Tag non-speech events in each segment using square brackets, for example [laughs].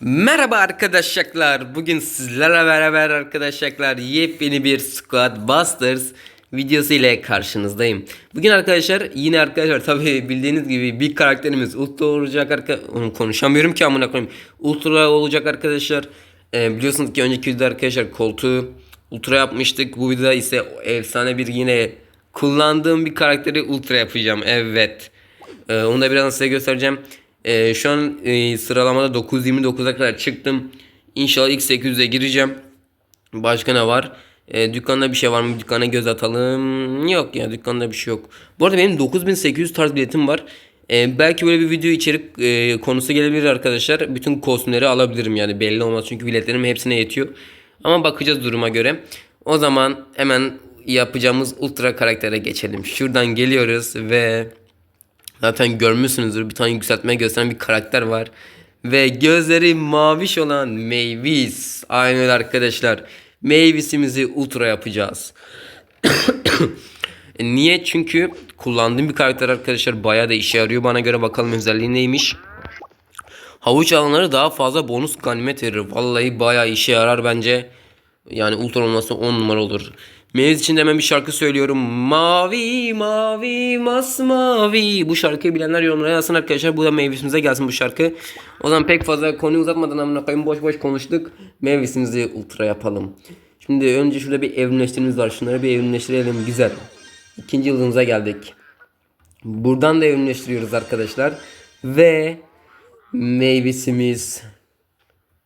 Merhaba arkadaşlar. Bugün sizlerle beraber arkadaşlar yepyeni bir Squad Busters videosu ile karşınızdayım. Bugün arkadaşlar yine arkadaşlar tabii bildiğiniz gibi bir karakterimiz Ultra olacak arkadaşlar. Onu konuşamıyorum ki amına koyayım. Ultra olacak arkadaşlar. Ee, biliyorsunuz ki önceki videoda arkadaşlar koltuğu Ultra yapmıştık. Bu videoda ise efsane bir yine kullandığım bir karakteri Ultra yapacağım. Evet. Ee, onu da birazdan size göstereceğim. Ee, şu an e, sıralamada 9.29'a kadar çıktım. İnşallah ilk 800'e gireceğim. Başka ne var? Ee, dükkanda bir şey var mı? Dükkana göz atalım. Yok ya dükkanda bir şey yok. Bu arada benim 9800 tarz biletim var. Ee, belki böyle bir video içerik e, konusu gelebilir arkadaşlar. Bütün kostümleri alabilirim yani belli olmaz. Çünkü biletlerim hepsine yetiyor. Ama bakacağız duruma göre. O zaman hemen yapacağımız ultra karaktere geçelim. Şuradan geliyoruz ve Zaten görmüşsünüzdür bir tane yükseltme gösteren bir karakter var. Ve gözleri maviş olan Mavis. Aynen arkadaşlar. Mavis'imizi ultra yapacağız. [coughs] E, Niye? Çünkü kullandığım bir karakter arkadaşlar bayağı da işe yarıyor. Bana göre bakalım özelliği neymiş. Havuç alanları daha fazla bonus ganimet verir. Vallahi bayağı işe yarar bence. Yani ultra olması 10 numara olur. Mevz için de hemen bir şarkı söylüyorum. Mavi mavi masmavi. Bu şarkıyı bilenler yorumlara yazsın arkadaşlar. Bu da Mevzimize gelsin bu şarkı. O zaman pek fazla konuyu uzatmadan amına koyayım boş boş konuştuk. Mevzimizi ultra yapalım. Şimdi önce şurada bir evrimleştirmemiz var. Şunları bir evrimleştirelim. Güzel. İkinci yıldızımıza geldik. Buradan da evrimleştiriyoruz arkadaşlar. Ve meyvesimiz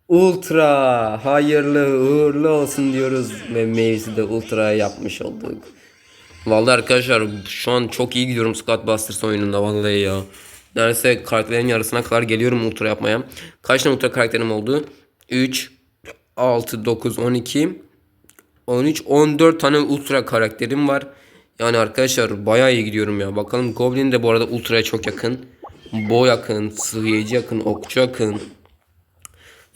Ultra hayırlı uğurlu olsun diyoruz ve meyvesi de ultra yapmış olduk. Vallahi arkadaşlar şu an çok iyi gidiyorum Squad Busters oyununda vallahi ya. Neredeyse karakterlerin yarısına kadar geliyorum ultra yapmaya. Kaç tane ultra karakterim oldu? 3, 6, 9, 12, 13, 14 tane ultra karakterim var. Yani arkadaşlar bayağı iyi gidiyorum ya. Bakalım Goblin de bu arada ultraya çok yakın. Bo yakın, sıhhiyeci yakın, okçu yakın.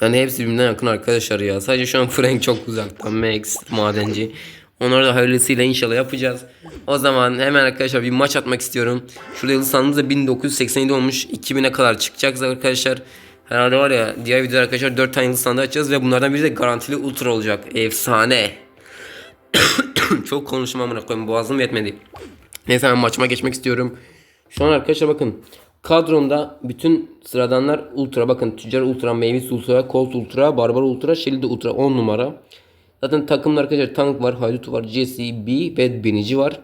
Yani hepsi birbirinden yakın arkadaşlar ya. Sadece şu an Frank çok uzakta. Max, madenci. Onları da hayırlısıyla inşallah yapacağız. O zaman hemen arkadaşlar bir maç atmak istiyorum. Şurada yıldız sandığımız da 1987 olmuş. 2000'e kadar çıkacak arkadaşlar. Herhalde var ya diğer videoda arkadaşlar 4 tane yıldız sandığı açacağız ve bunlardan biri de garantili ultra olacak. Efsane. [coughs] çok konuşmam amına koyayım boğazım yetmedi. Neyse hemen maçıma geçmek istiyorum. Şu an arkadaşlar bakın. Kadromda bütün sıradanlar ultra. Bakın Tüccar ultra, Mavis ultra, Colt ultra, Barbar ultra, Shelly de ultra 10 numara. Zaten takımda arkadaşlar tank var, Haydut var, Jesse, B ve Binici var.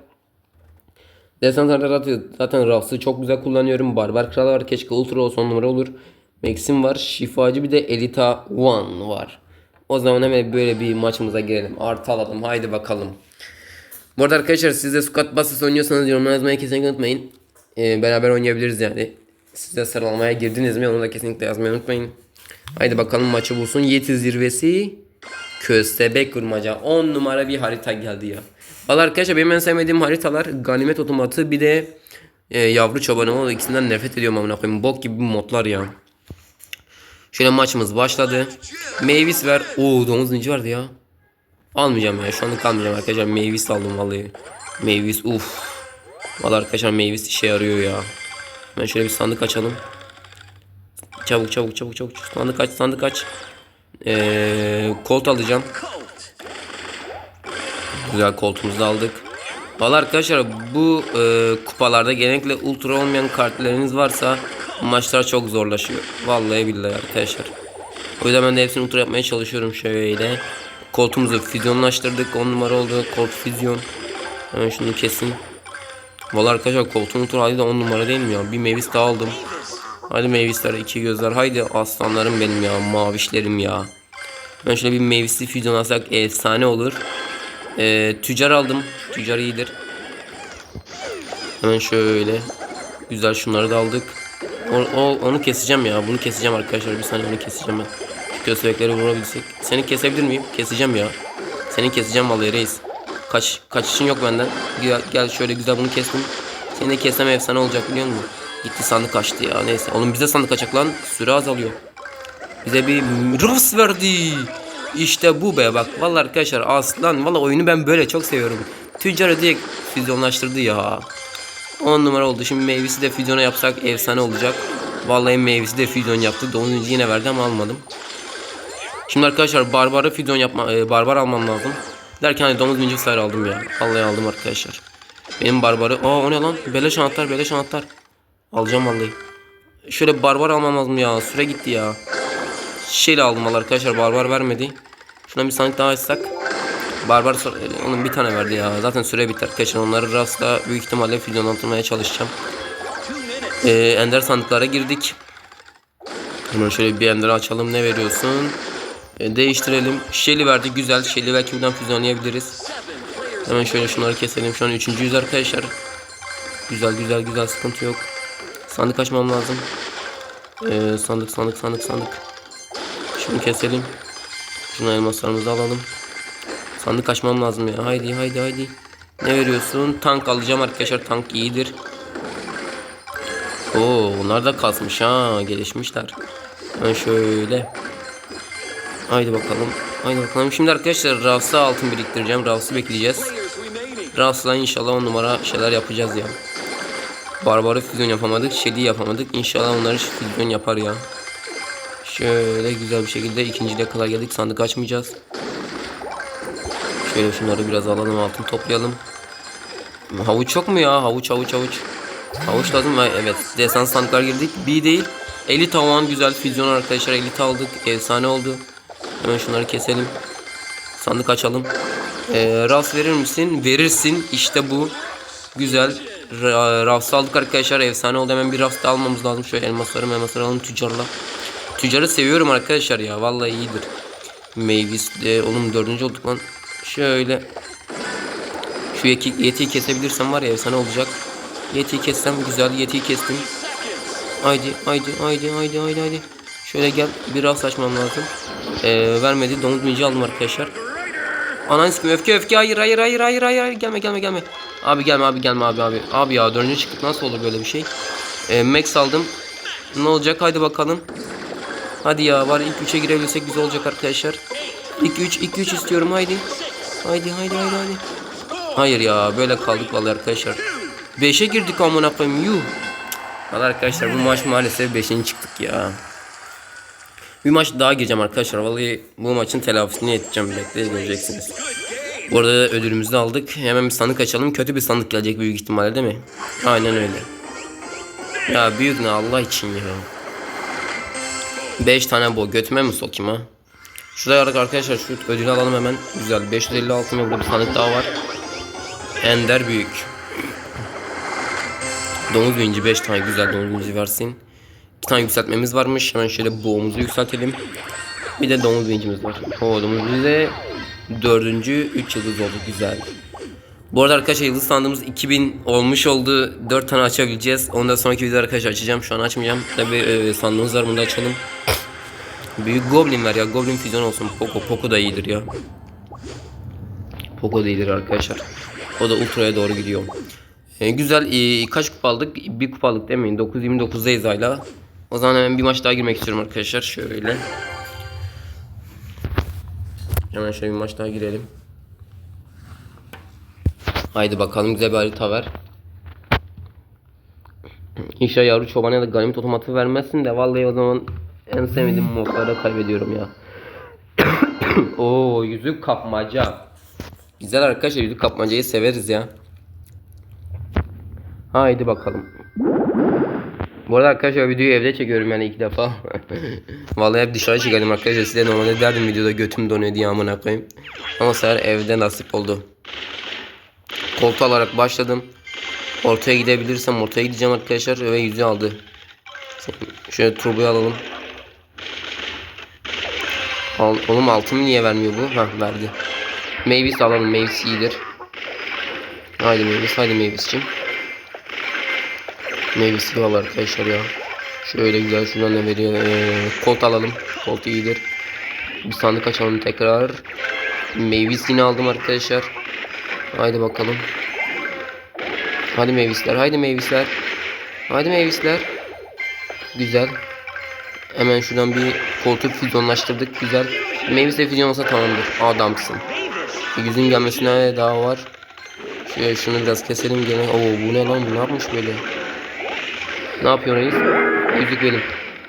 Desantarda zaten, Rafs'ı çok güzel kullanıyorum. Barbar Kral var. Keşke ultra olsa 10 numara olur. Maxim var. Şifacı bir de Elita One var. O zaman hemen böyle bir maçımıza girelim. Artı alalım. Haydi bakalım. Bu arada arkadaşlar siz de Squad Busters oynuyorsanız yorumlara yazmayı kesinlikle unutmayın. Ee, beraber oynayabiliriz yani. Siz de sıralamaya girdiniz mi onu da kesinlikle yazmayı unutmayın. Haydi bakalım maçı bulsun. Yeti zirvesi. Köstebek kurmaca. 10 numara bir harita geldi ya. Valla arkadaşlar benim en sevmediğim haritalar ganimet otomatı bir de e, yavru çobanı. O ikisinden nefret ediyorum amına koyayım. Bok gibi modlar ya. Şöyle maçımız başladı. Mavis ver. Oo domuz zinci vardı ya. Almayacağım ya. Şu anlık almayacağım arkadaşlar. Mavis aldım vallahi. Mavis uf. Valla arkadaşlar Mavis işe yarıyor ya. Ben şöyle bir sandık açalım. Çabuk çabuk çabuk çabuk. Sandık aç sandık aç. Ee, kolt alacağım. Güzel koltuğumuzu aldık. Valla arkadaşlar bu e, kupalarda genellikle ultra olmayan kartlarınız varsa maçlar çok zorlaşıyor. Vallahi billahi arkadaşlar. O yüzden ben de hepsini ultra yapmaya çalışıyorum şöyle. Koltuğumuzu füzyonlaştırdık. 10 numara oldu. Kolt füzyon. Hemen şunu kesin. Valla arkadaşlar koltuğun ultra hali de 10 numara değil mi ya? Bir Mavis daha aldım. Hadi Mavisler iki gözler. Haydi aslanlarım benim ya. Mavişlerim ya. Ben şöyle bir Mavis'i füzyon alsak efsane olur. Ee, tüccar aldım. Tüccar iyidir. Hemen şöyle. Güzel şunları da aldık. O, o- onu keseceğim ya. Bunu keseceğim arkadaşlar. Bir saniye onu keseceğim ben. Köstebekleri vurabilsek. Seni kesebilir miyim? Keseceğim ya. Seni keseceğim vallahi reis. Kaç, kaçışın yok benden. Gel, gel şöyle güzel bunu kestim. Seni de kesem efsane olacak biliyor musun? Gitti sandık açtı ya neyse. Oğlum bize sandık açacak lan. Süre azalıyor. Bize bir Ross verdi. İşte bu be bak. Vallahi arkadaşlar aslan. Vallahi oyunu ben böyle çok seviyorum. Tüccarı direkt füzyonlaştırdı ya. 10 numara oldu. Şimdi meyvesi de füzyona yapsak efsane olacak. Vallahi meyvesi de füzyon yaptı. Donuzcu yine verdi ama almadım. Şimdi arkadaşlar barbarı füzyon yapma e, barbar almam lazım. Derken hani domuz minci vesaire aldım ya. Vallahi aldım arkadaşlar. Benim barbarı. Aa o ne lan? Beleş anahtar beleş anahtar. Alacağım vallahi. Şöyle barbar almam lazım ya. Süre gitti ya. Şeyle aldım vallahi arkadaşlar. Barbar vermedi. Şuna bir sandık daha açsak. Barbar e, onun bir tane verdi ya. Zaten süre bitti arkadaşlar. Onları rastla büyük ihtimalle füzyonlandırmaya çalışacağım. Ee, ender sandıklara girdik. Hemen şöyle bir ender açalım. Ne veriyorsun? Ee, değiştirelim. Shelly verdi. Güzel. Shelly belki buradan füzyonlayabiliriz. Hemen şöyle şunları keselim. Şu an üçüncüyüz arkadaşlar. Güzel güzel güzel sıkıntı yok. Sandık açmam lazım. Ee, sandık sandık sandık sandık. Şunu keselim. Şunu elmaslarımızı alalım. Sandık açmam lazım ya. Haydi haydi haydi. Ne veriyorsun? Tank alacağım arkadaşlar. Tank iyidir. Oo, onlar da kasmış ha. Gelişmişler. Ben şöyle. Haydi bakalım. Haydi bakalım. Şimdi arkadaşlar Rafs'a altın biriktireceğim. Rafs'ı bekleyeceğiz. Rafs'la inşallah on numara şeyler yapacağız ya. Barbarı füzyon yapamadık. Şedi yapamadık. İnşallah onları füzyon yapar ya. Şöyle güzel bir şekilde ikinciliğe kadar geldik. Sandık açmayacağız. Şöyle şunları biraz alalım altın toplayalım. Havuç çok mu ya? Havuç havuç havuç. Havuç lazım? Evet. Desans sandıklar girdik. B değil. Elit tavan güzel füzyon arkadaşlar. Elit aldık. Efsane oldu. Hemen şunları keselim. Sandık açalım. Ee, Rafs verir misin? Verirsin. İşte bu. Güzel. Ra- Rafs aldık arkadaşlar. Efsane oldu. Hemen bir Rafs da almamız lazım. Şöyle elmasları elmasları alalım tüccarla. Tüccarı seviyorum arkadaşlar ya. Vallahi iyidir. Mavis de oğlum dördüncü olduk lan. Şöyle şu yeti, yetiyi kesebilirsem var ya efsane olacak. Yetiyi kessem güzel. Yetiyi kestim. Haydi haydi haydi haydi haydi haydi. Şöyle gel biraz açmam lazım. Ee, vermedi. Domuz minci aldım arkadaşlar. Ananı sikim öfke öfke hayır hayır hayır hayır hayır hayır gelme gelme gelme. Abi gelme abi gelme abi abi. Abi ya dördüncü çıktık nasıl olur böyle bir şey. Ee, Max aldım. Ne olacak haydi bakalım. Hadi ya var ilk 3'e girebilirsek güzel olacak arkadaşlar. İlk 3 ilk 3 istiyorum haydi. Haydi haydi haydi haydi. Hayır ya böyle kaldık vallahi arkadaşlar. 5'e girdik amına koyayım yuh. Vallahi arkadaşlar bu maç maalesef 5. çıktık ya. Bir maç daha gireceğim arkadaşlar. Vallahi bu maçın telafisini edeceğim. Bekleyin göreceksiniz. Bu arada ödülümüzü aldık. Hemen bir sandık açalım. Kötü bir sandık gelecek büyük ihtimalle değil mi? Aynen öyle. Ya büyük ne Allah için ya. 5 tane bu götüme mi sokayım ha? Şuraya bak arkadaşlar şu ödülü alalım hemen. Güzel 556 mı burada bir sandık daha var. Ender büyük. Domuz binci 5 tane güzel domuz binci versin. 2 tane yükseltmemiz varmış. Hemen şöyle boğumuzu yükseltelim. Bir de domuz bincimiz var. O domuz de 4. 3 yıldız oldu güzel. Bu arada arkadaşlar yıldız sandığımız 2000 olmuş oldu. 4 tane açabileceğiz. Ondan sonraki videoda arkadaşlar açacağım. Şu an açmayacağım. Tabi e, sandığımız var bunu da açalım. Büyük Goblin var ya. Goblin füzyon olsun. Poco. Poco da iyidir ya. Poco da iyidir arkadaşlar. O da Ultra'ya doğru gidiyor. E, güzel. E, kaç kupa aldık? Bir kupa aldık demeyin. 9.29'dayız hala. O zaman hemen bir maç daha girmek istiyorum arkadaşlar. Şöyle. Hemen şöyle bir maç daha girelim. Haydi bakalım güzel bir harita ver. İnşallah yavru çobana ya da ganimit otomatı vermezsin de vallahi o zaman en sevmediğim modlarda kaybediyorum ya. [coughs] Oo yüzük kapmaca. Güzel arkadaşlar yüzük kapmacayı severiz ya. Haydi bakalım. Bu arada arkadaşlar videoyu evde çekiyorum yani iki defa. [laughs] Vallahi hep dışarı çıkardım arkadaşlar. Size normalde derdim videoda götüm donuyor diye amına koyayım. Ama sefer evde nasip oldu. Koltuğu alarak başladım. Ortaya gidebilirsem ortaya gideceğim arkadaşlar ve yüzü aldı. Şöyle turboyu alalım. Al, oğlum altımı niye vermiyor bu? Ha verdi. Mavis alalım. Mavis iyidir. Haydi Mavis. Haydi Mavis'cim. Mavis iyi al arkadaşlar ya. Şöyle güzel şuradan ne veriyor? Ee, kolt alalım. Kolt iyidir. Bir sandık açalım tekrar. Mavis yine aldım arkadaşlar. Haydi bakalım. Hadi Mavisler. Haydi Mavisler. Haydi Mavisler. Güzel. Hemen şuradan bir koltuk füzyonlaştırdık. Güzel. Mavis'le füzyon olsa tamamdır. Adamsın. Yüzün gelmesine daha var. Şöyle şunu biraz keselim gene. Oo bu ne lan bu ne yapmış böyle? Ne yapıyor reis? Yüzük benim.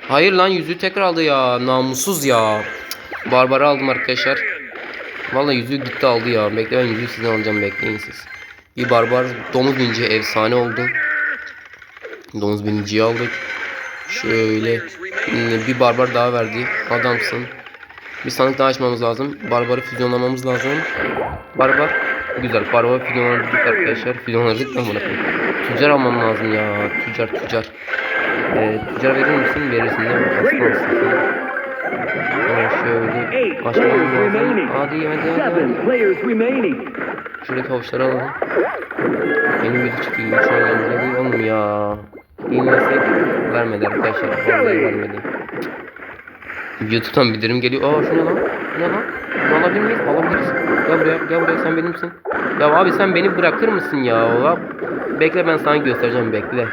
Hayır lan yüzüğü tekrar aldı ya. Namussuz ya. Barbar'ı aldım arkadaşlar. Vallahi yüzüğü gitti aldı ya. Bekle ben yüzüğü sizden alacağım bekleyin siz. Bir barbar domuz binci efsane oldu. Domuz binciyi aldık. Şöyle hmm, bir barbar daha verdi. Adamsın. Bir sandık daha açmamız lazım. Barbarı füzyonlamamız lazım. Barbar. Güzel. Barbarı füzyonladık arkadaşlar. Füzyonladık lan bunu. Tüccar almam lazım ya. Tüccar tüccar. Ee, tüccar verir misin? Verirsin değil mi? Aslan sen. Ee, şöyle players lazım. Hadi hadi hadi. Şuradaki havuçları alalım. Benim yüzü çıktı. Şu an yanımda değil oğlum ya. Değilmesek vermedi arkadaşlar. Vallahi vermedi. YouTube'dan bildirim geliyor. Aa şu ne lan? Ne lan? Bunu alabilir miyiz? Alabiliriz. Gel buraya. Gel buraya. Sen benimsin. Ya abi sen beni bırakır mısın ya? Bekle ben sana göstereceğim bekle.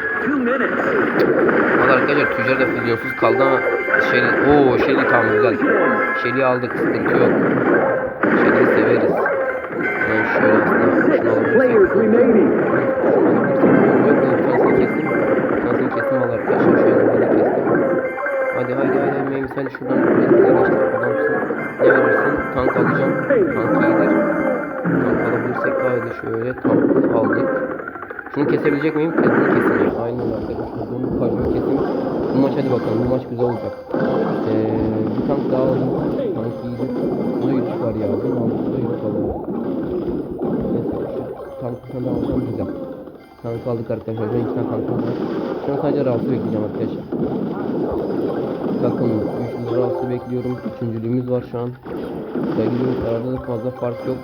Valla arkadaşlar tüccar da füzyonsuz kaldı ama şey, ooo şeyli tamam güzel. Şeyli aldık sıkıntı yok. Şeyli severiz. Ben şöyle aslında şunu alabilirsek. Şunu alabilirsek. Şansını kestim. Şansını kestim valla arkadaşlar şöyle böyle kestim. Hadi hadi hadi Meymi sen şuradan geçtik adamsın. Ne verirsin? Tank alacağım. Tank iyidir. Tank alabilirsek iyi şöyle tank aldık. Şunu kesebilecek miyim? Kesin. Aynen arkadaşlar. Bunu karşıma kesin. Bu maç hadi bakalım. Bu maç güzel olacak. Ee, bir tank daha aldım. Tank iyidir. Burada yürüyüş var ya. Bunun altında yürüyüş alıyor. Neyse. Tank bir tane daha alacağım. Güzel. Tank aldık arkadaşlar. Ben iki tane tankım var. Şu an sadece Raus'u bekleyeceğim arkadaşlar. Bakın 300 Raus'u bekliyorum. Üçüncülüğümüz var şu an. Gidiyoruz. Arada da fazla fark yok.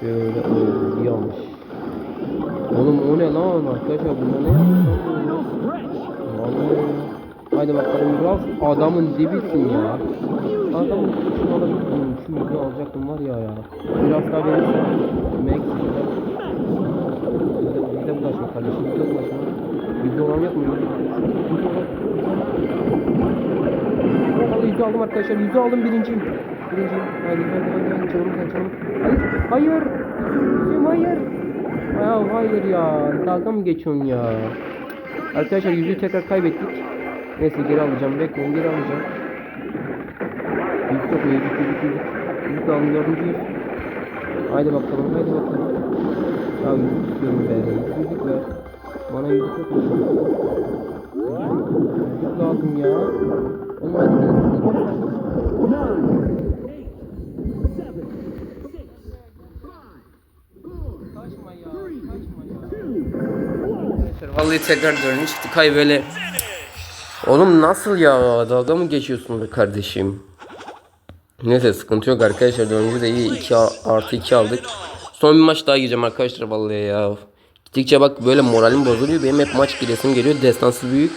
Şöyle iyi almış. Oğlum o ne lan arkadaşlar bunda ne? Vallahi. Haydi bakalım Ralf adamın dibisin ya. Adamın şunu alabilirim. Şu yüzü alacaktım var ya ya. Biraz daha verirsen Max bize, bize bulaşma kardeşim bize bulaşma. Yüzü olan yok mu? Vallahi yüzü aldım arkadaşlar. Yüzü aldım birinciyim. Birinciyim. Haydi haydi haydi. haydi. Canım sen canım. Hayır. Hayır. Hayır. Ya hayır ya. Dalga mı geçiyorsun ya? Arkadaşlar yüzüğü tekrar kaybettik. Neyse geri alacağım. Bekleyin geri alacağım. Yüzük yok mu? Yüzük yüzük yüzük. Yüzük aldım dördüncü yüz. Haydi bakalım haydi bakalım. Ya yüzük istiyorum be. Yüzük, ver. Bana yüzük yok mu? Yüzük lazım ya. Oğlum hadi gel. Kaçma ya. Kaçma ya. Arkadaşlar vallahi tekrar dönüş çıktı kay böyle. Oğlum nasıl ya? Dalga mı geçiyorsun be kardeşim? Neyse sıkıntı yok arkadaşlar. Dördüncü de iyi. 2 artı 2 aldık. Son bir maç daha gireceğim arkadaşlar vallahi ya. Gittikçe bak böyle moralim bozuluyor. Benim hep maç giresim geliyor. Destansı büyük.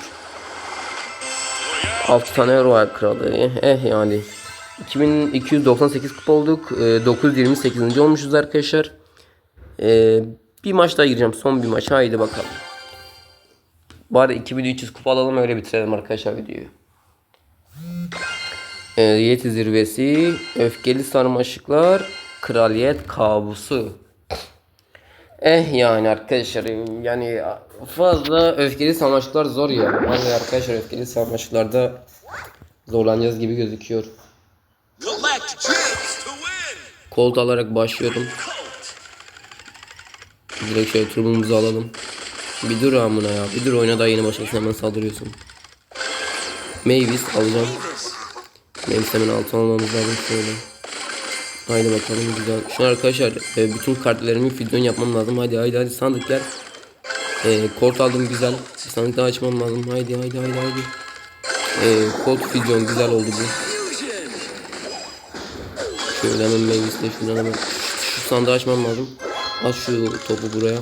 6 tane Royal Kralı. Eh yani. 2298 kupa olduk. Ee, 928. olmuşuz arkadaşlar. Ee, bir maç daha gireceğim. Son bir maç. Haydi bakalım. Bari 2300 kupa alalım öyle bitirelim arkadaşlar videoyu. Ee, Yeti zirvesi, öfkeli sarmaşıklar, kraliyet kabusu. Eh yani arkadaşlar yani fazla öfkeli sarmaşıklar zor ya. Vallahi arkadaşlar öfkeli sarmaşıklarda zorlanacağız gibi gözüküyor. Kolt alarak başlıyorum. Direkt şöyle turbumuzu alalım. Bir dur amına ya. Bir dur oyuna daha yeni başlasın hemen saldırıyorsun. Mavis alacağım. Mavis hemen altın almamız lazım şöyle. Haydi bakalım güzel. Şu arkadaşlar e, bütün kartlarımı füzyon yapmam lazım. Haydi haydi hadi sandık gel. E, kort aldım güzel. Sandık daha açmam lazım. Haydi haydi haydi haydi. E, kort füzyon güzel oldu bu. Şöyle hemen Mavis'le şuradan hemen şu sandığı açmam lazım. At şu topu buraya.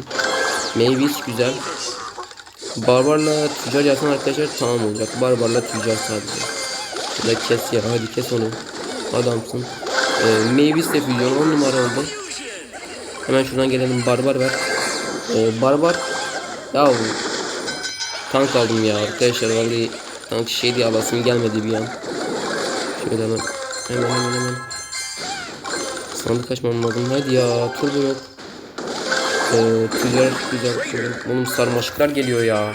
Mavis güzel. Barbarla tüccar yapsan arkadaşlar tamam olacak. Barbarla tüccar sadece. Şurada kes ya hadi kes onu. Adamsın. Ee, Mavis de füzyon 10 numara oldu. Hemen şuradan gelelim barbar ver. Ee, barbar. Ya tank aldım ya arkadaşlar vallahi tank şey diye alasım gelmedi bir an. Şöyle hemen hemen hemen hemen. Sandık açmam lazım. Hadi ya turbo yok. Ee, tüccar güzel. güzel. Oğlum sarmaşıklar geliyor ya.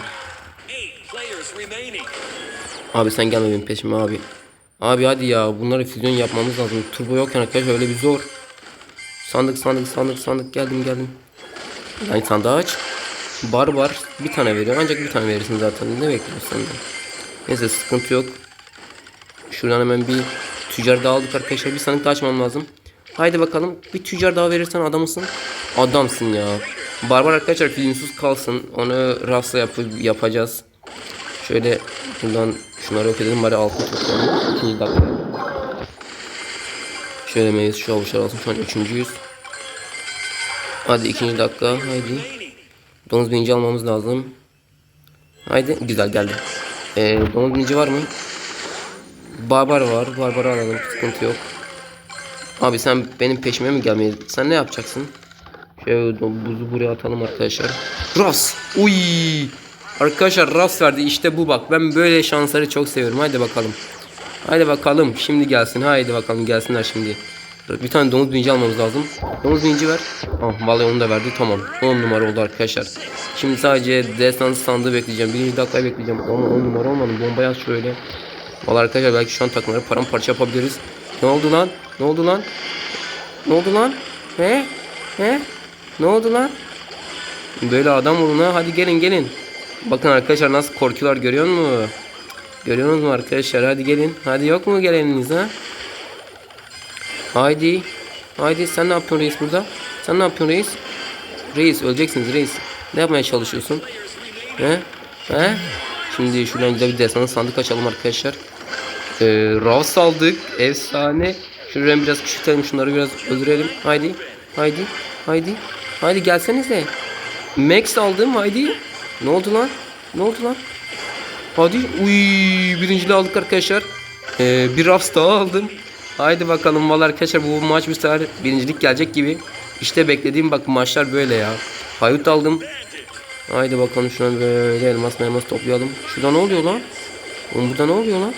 Abi sen gelme benim peşime abi. Abi hadi ya bunları füzyon yapmamız lazım. Turbo yokken arkadaşlar öyle bir zor. Sandık sandık sandık sandık geldim geldim. Yani sandığı aç. Bar var bir tane veriyor ancak bir tane verirsin zaten. Ne bekliyorsun sen de? Neyse sıkıntı yok. Şuradan hemen bir tüccar daha aldık arkadaşlar. Bir sandık daha açmam lazım. Haydi bakalım. Bir tüccar daha verirsen adamısın. Adamsın ya. Barbar arkadaşlar filmsiz kalsın. Onu rafla yapı yapacağız. Şöyle buradan şunları yok edelim bari altın toplayalım. İkinci dakika. Şöyle meyve şu avuçlar alsın. Şu an üçüncüyüz. Hadi ikinci dakika. Haydi. Domuz birinci almamız lazım. Haydi. Güzel geldi. Ee, domuz birinci var mı? Barbar var. Barbar'ı alalım. Sıkıntı yok. Abi sen benim peşime mi gelmeyi? Sen ne yapacaksın? Şöyle buzu buraya atalım arkadaşlar. Ras. Uy. Arkadaşlar ras verdi. İşte bu bak. Ben böyle şansları çok seviyorum. Haydi bakalım. Haydi bakalım. Şimdi gelsin. Haydi bakalım gelsinler şimdi. Bir tane domuz binci almamız lazım. Domuz binci ver. Ah vallahi onu da verdi. Tamam. 10 numara oldu arkadaşlar. Şimdi sadece desans sandığı bekleyeceğim. Birinci dakikayı bekleyeceğim. Ama 10 numara olmadı. Bombayı at şöyle. Vallahi arkadaşlar belki şu an takımları paramparça yapabiliriz. Ne oldu lan? Ne oldu lan? Ne oldu lan? He? He? Ne oldu lan? Böyle adam olun ha. Hadi gelin gelin. Bakın arkadaşlar nasıl korkuyorlar görüyor musun? Görüyorsunuz mu arkadaşlar? Hadi gelin. Hadi yok mu geleniniz ha? Haydi. Haydi sen ne yapıyorsun reis burada? Sen ne yapıyorsun reis? Reis öleceksiniz reis. Ne yapmaya çalışıyorsun? He? He? Şimdi şuradan bir desanı sandık açalım arkadaşlar. Ee, Ravs aldık. Efsane. Şuradan biraz küçültelim. Şunları biraz öldürelim. Haydi. Haydi. Haydi. Haydi gelsenize. Max aldım. Haydi. Ne oldu lan? Ne oldu lan? Hadi. Uy, birinciliği aldık arkadaşlar. Ee, bir Ravs daha aldım. Haydi bakalım valla arkadaşlar bu maç sefer birincilik gelecek gibi. İşte beklediğim bak maçlar böyle ya. Haydut aldım. Haydi bakalım şuna böyle elmas elmas toplayalım. Şurada ne oluyor lan? Oğlum burada ne oluyor lan?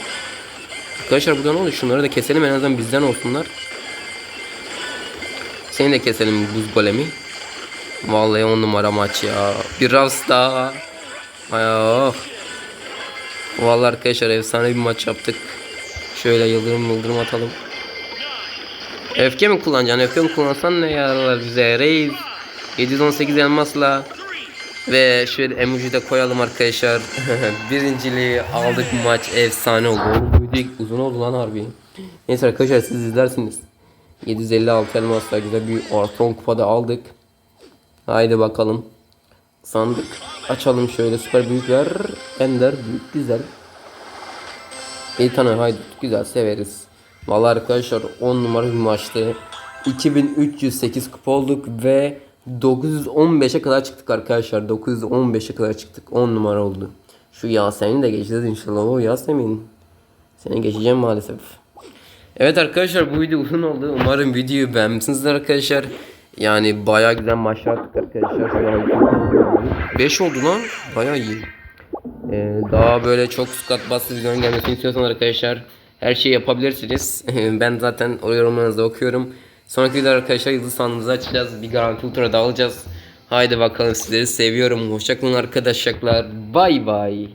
Arkadaşlar burada ne oluyor? Şunları da keselim en azından bizden olsunlar. Seni de keselim buz golemi. Vallahi on numara maç ya. Bir Ravs daha. Ay oh. Vallahi arkadaşlar efsane bir maç yaptık. Şöyle yıldırım yıldırım atalım. Öfke mi kullanacaksın? Öfke mi kullansan ne yararlar bize? Reis 718 elmasla ve şöyle emoji de koyalım arkadaşlar. [laughs] Birinciliği aldık maç efsane oldu. Oğlum uzun oldu lan harbi. Neyse arkadaşlar siz izlersiniz. 756 elmasla güzel bir artı 10 kupada aldık. Haydi bakalım. Sandık açalım şöyle süper büyük ver. Ender büyük güzel. Bir tane haydut güzel severiz. Vallahi arkadaşlar 10 numara bir maçtı. 2308 kupa olduk ve 915'e kadar çıktık arkadaşlar. 915'e kadar çıktık. 10 numara oldu. Şu Yasemin'i de geçeceğiz inşallah. O Yasemin. Seni geçeceğim maalesef. Evet arkadaşlar bu video uzun oldu. Umarım videoyu beğenmişsinizdir arkadaşlar. Yani bayağı güzel maçlar attık arkadaşlar. Şu an 5 oldu lan. Bayağı iyi. Ee, daha böyle çok skat bastı videonun gelmesini istiyorsanız arkadaşlar her şeyi yapabilirsiniz. [laughs] ben zaten o yorumlarınızı okuyorum. Sonraki videoda arkadaşlar yıldız sandığımızı açacağız. Bir garanti ultra da alacağız. Haydi bakalım sizleri seviyorum. Hoşçakalın arkadaşlar. Bay bay.